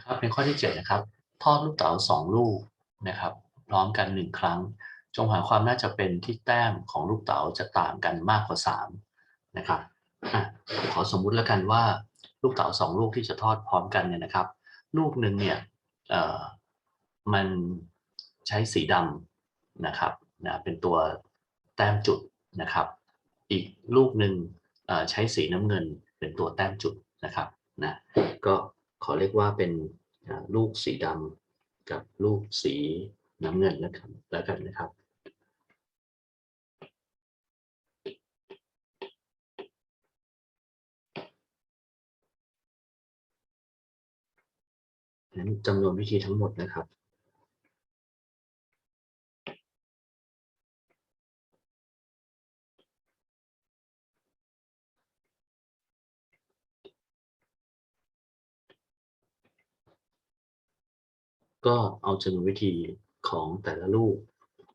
นะครับในข้อที่เจ็ดนะครับทอดลูกเต๋าสองลูกนะครับพร้อมกันหนึ่งครั้ง จงหาความน่าจะเป็นที่แต้มของลูกเต๋าจะต่างกันมากกว่าสามนะครับอขอสมมุติแล้วกันว่าลูกเต๋าสองลูกที่จะทอดพร้อมกันเนี่ยนะครับ ลูกหนึ่งเนี่ยเออมันใช้สีดำนะครับนะเป็นตัวแต้มจุดนะครับ อีกลูกหนึ่งใช้สีน้ำเงินเป็นตัวแต้มจุดนะครับนะก็ ขอเรียกว่าเป็นลูกสีดำกับลูกสีน้ำเงินแล้วกันแล้วกันนะครับนั้นจำนวนวิธีทั้งหมดนะครับ ก็เอาจำนวนวิธีของแต่ละลูก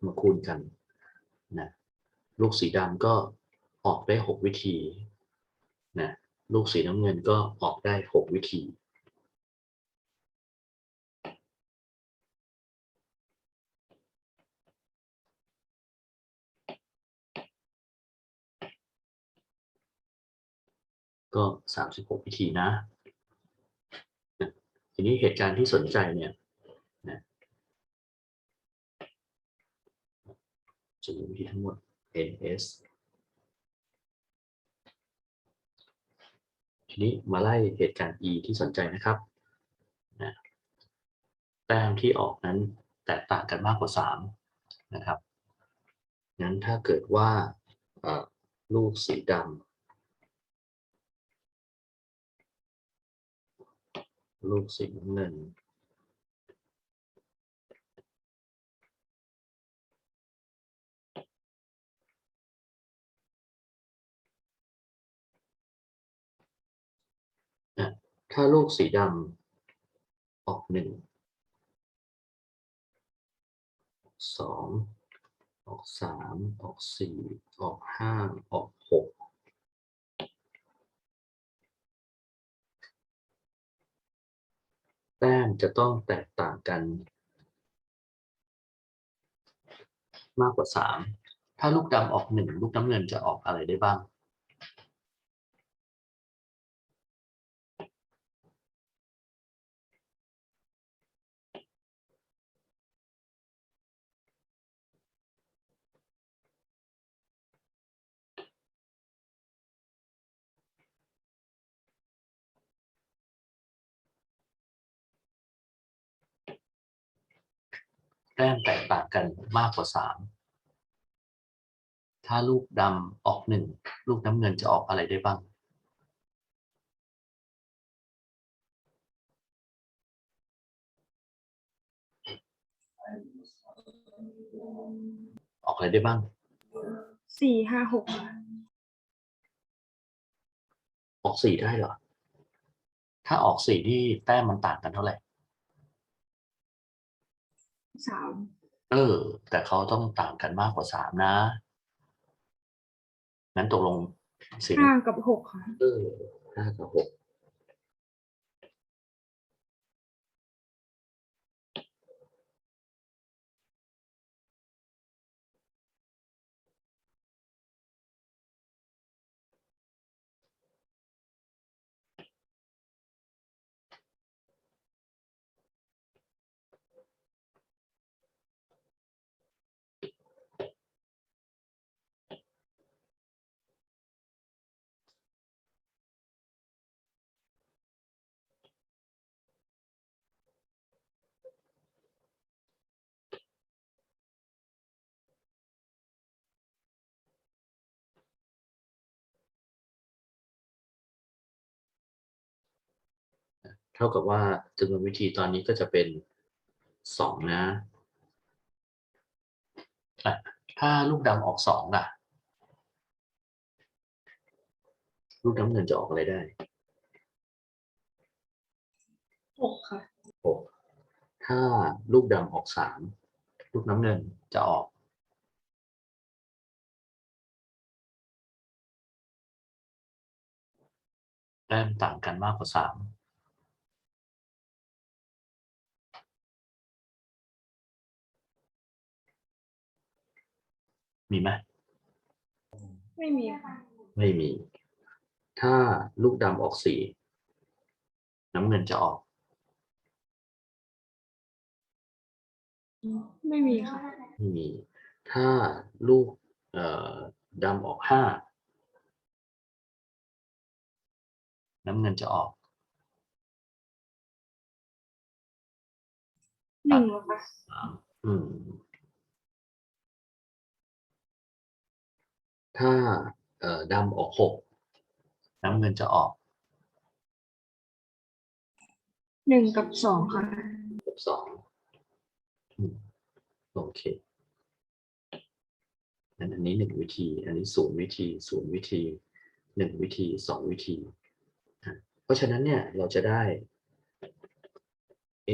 มาคูณกันนะลูกสีดำก็ออกได้หกวิธีนะลูกสีน้ำเงินก็ออกได้หกวิธีก็สามสิบหกวิธีนะนะ ทีนี้เหตุการณ์ที่สนใจเนี่ยนะ จำนวนวิธีทั้งหมด ns ทีนี้มาไล่เหตุการณ์ e ที่สนใจนะครับนะแต้มที่ออกนั้นแตกต่างกันมากกว่าสามนะครับงั้นถ้าเกิดว่าลูกสีดำลูกสีน้ำเงิน ถ้าลูกสีดำออกหนึ่งสองออกสามออกสี่ออกห้าออกหกแต้มจะต้องแตกต่างกัน มากกว่าสามถ้าลูกดำออกหนึ่งลูกน้ำเงินจะออกอะไรได้บ้าง แต้มแตกต่างกันมากกว่าสามถ้าลูกดำออกหนึ่งลูกน้ำเงินจะออกอะไรได้บ้าง ออกอะไรได้บ้างสี่ห้าหกค่ะออกสี่ได้เหรอ ถ้าออกสี่ที่แต้มมันต่างกันเท่าไหร่ สามเออ แต่เขาต้องต่างกันมากกว่าสามนะ งั้นตกลงสีห้ากับหกค่ะ เออห้ากับหก เท่ากับว่าจำนวนวิธีตอนนี้ก็จะเป็นสองนะอะถ้าลูกดำออกสองล่ะ ลูกน้ำเงินจะออกอะไรได้หกค่ะหกถ้าลูกดำออกสามลูกน้ำเงินจะออกแต้มต่างกันมากกว่าสาม มีไหมไม่มีค่ะไม่มี ถ้าลูกดำออกสี น้ำเงินจะออก ไม่มีค่ะไม่มี ถ้าลูกเอ่อดำออกห้า น้ำเงินจะออก หนึ่งเหรอคะสามอืม ถ้าเอ่อดำออกหกน้ำเงินจะออกหนึ่งกับสองค่ะกับสองอืมโอเคงั้นอันนี้หนึ่งวิธี อันนี้ศูนย์วิธีศูนย์วิธีหนึ่งวิธีสองวิธีอะเพราะฉะนั้นเนี่ยเราจะได้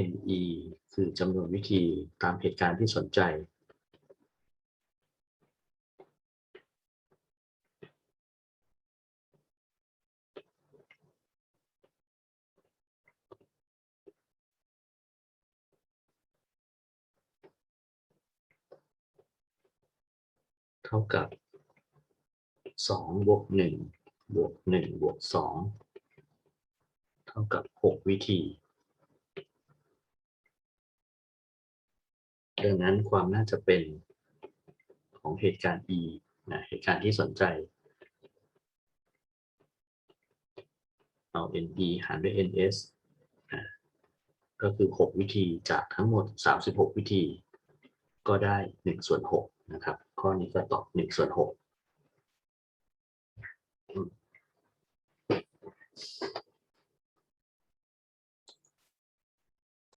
NE คือจำนวนวิธีตามเหตุการณ์ที่สนใจ ท่ากับสองบวกหนึ่งบวกหนึ่งบวกสองเท่ากับหกวิธี ดังนั้นความน่าจะเป็นของเหตุการณ์ E นะเหตุการณ์ที่สนใจ เอา NE หารด้วย NS อะก็คือ 6 วิธีจากทั้งหมด 36 วิธี ก็ได้ 1 ส่วน 6 นะครับ ข้อนี้ก็ตอบหนึ่งส่วนหก